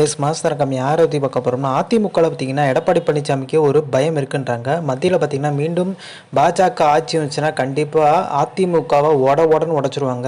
Yes master கம்மி யாரை பற்றி பார்க்க போகிறோம்னா அதிமுகவில் பார்த்தீங்கன்னா எடப்பாடி பழனிசாமிக்கு ஒரு பயம் இருக்குன்றாங்க. மத்தியில் பார்த்தீங்கன்னா மீண்டும் பாஜக ஆட்சி வந்துச்சுன்னா கண்டிப்பாக அதிமுகவை உட உடன்னு உடச்சிருவாங்க.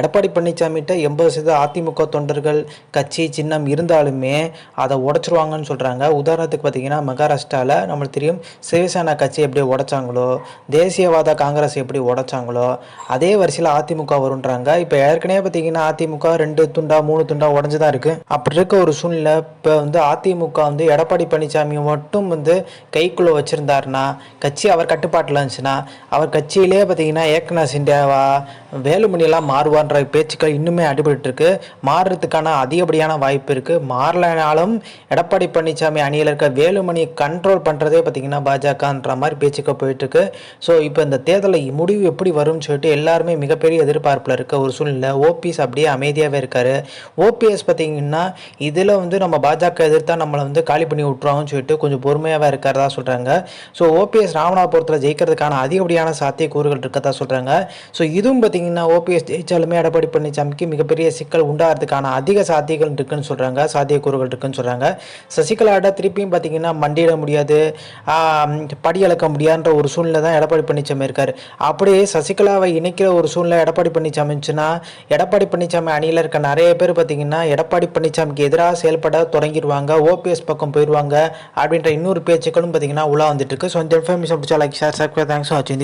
எடப்பாடி பழனிசாமிகிட்ட எண்பது சதவீத அதிமுக தொண்டர்கள் கட்சி சின்னம் இருந்தாலுமே அதை உடச்சிருவாங்கன்னு சொல்கிறாங்க உதாரணத்துக்கு பார்த்தீங்கன்னா மகாராஷ்டிராவில் நம்மளுக்கு தெரியும் சிவசேனா கட்சி எப்படி உடைச்சாங்களோ தேசியவாத காங்கிரஸ் எப்படி உடைச்சாங்களோ அதே வரிசையில் அதிமுக வருன்றாங்க இப்போ ஏற்கனவே பார்த்தீங்கன்னா அதிமுக ரெண்டு துண்டா மூணு துண்டா உடஞ்சு தான் இருக்குது அப்படி இருக்க ஒரு சூழ்நிலை. இப்போ வந்து அதிமுக வந்து எடப்பாடி பழனிசாமி மட்டும் வந்து கைக்குள்ளே வச்சுருந்தாருன்னா கட்சி அவர் கட்டுப்பாட்டில் இருந்துச்சுன்னா அவர் கட்சியிலே பார்த்தீங்கன்னா ஏக்நாத் சிண்டியாவா வேலுமணியெல்லாம் மாறுவான்ற பேச்சுக்கள் இன்னுமே அடிபட்டுருக்கு. மாறுறதுக்கான அதிகப்படியான வாய்ப்பு இருக்குது மாறலைனாலும் எடப்பாடி பழனிசாமி அணியில் இருக்க வேலுமணி கண்ட்ரோல் பண்ணுறதே பார்த்தீங்கன்னா பாஜகன்ற மாதிரி பேச்சுக்கள் போயிட்டுருக்கு. ஸோ இப்போ இந்த தேர்தலில் முடிவு எப்படி வரும்னு சொல்லிட்டு எல்லாருமே மிகப்பெரிய எதிர்பார்ப்பில் இருக்க ஒரு சூழ்நிலை. ஓபிஎஸ் அப்படியே அமைதியாகவே இருக்கார். ஓபிஎஸ் பார்த்தீங்கன்னா இதில் வந்து நம்ம பாஜக எதிர்த்தா நம்மளை வந்து காலி பண்ணி விட்ருவாங்கன்னு சொல்லிட்டு கொஞ்சம் பொறுமையாகவே இருக்கிறதா சொல்கிறாங்க ஸோ ஓபிஎஸ் ராமநாதபுரத்தில் ஜெயிக்கிறதுக்கான அதிகப்படியான சாத்தியக்கூறுகள் இருக்கதா சொல்கிறாங்க ஸோ இதுவும் பார்த்தீங்கன்னா ஓபிஎஸ் ஜெயிச்சாலுமே எடப்பாடி பழனிசாமிக்கு மிகப்பெரிய சிக்கல் உண்டாகிறதுக்கான அதிக சாத்தியங்கள் இருக்குன்னு சொல்கிறாங்க சாத்தியக்கூறுகள் இருக்குன்னு சொல்கிறாங்க சசிகலாட்ட திருப்பியும் பார்த்தீங்கன்னா மண்டியிட முடியாது. படி அளக்க முடியாதுன்ற ஒரு சூழ்நிலை தான் எடப்பாடி பழனிசாமி இருக்கார். அப்படியே சசிகலாவை இணைக்கிற ஒரு சூழ்நிலை எடப்பாடி பழனிசாமி இருந்துச்சுன்னா எடப்பாடி பழனிசாமி அணியில் இருக்க நிறைய பேர் பார்த்தீங்கன்னா எடப்பாடி பழனிசாமிக்கு எதிராக செயல்பட தொடங்கிடுவாங்க ஓபிஎஸ் பக்கம் போயிடுவாங்க அப்படின்ற இன்னொரு பேச்சுக்களும் பார்த்தீங்கன்னா உலா வந்துட்டு இருக்கு. ஸோ இந்த இன்ஃபர்மேஷன் பிடிச்சா லைக் ஷேர் சப்ஸ்கிரைப் தேங்க்ஸ் வாட்சிங்